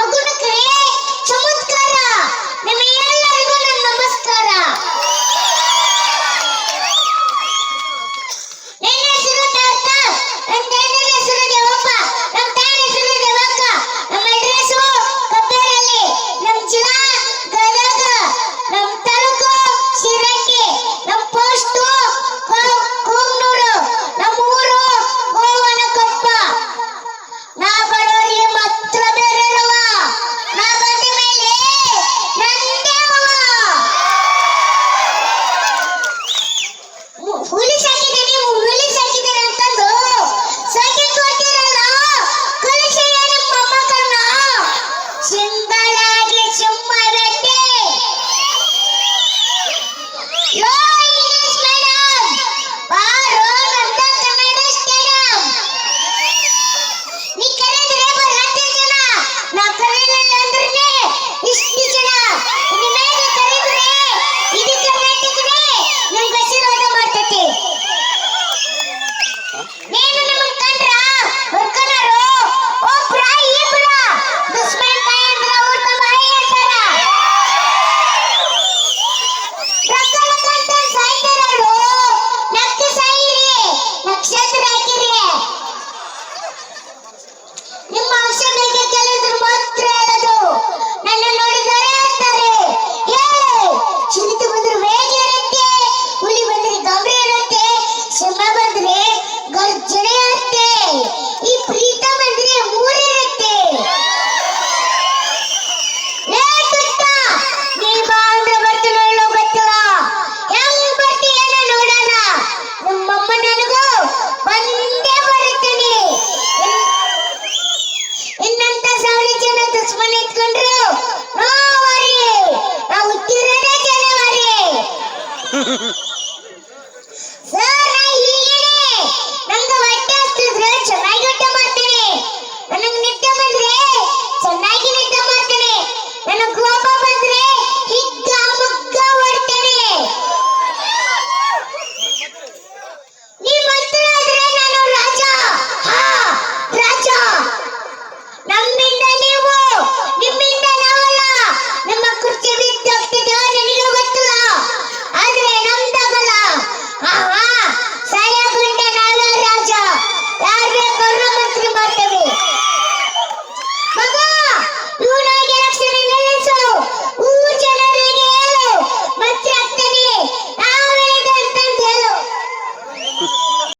Welcome to Korea. ದುಶ್ಮನ್ ನಾವು ನಾವು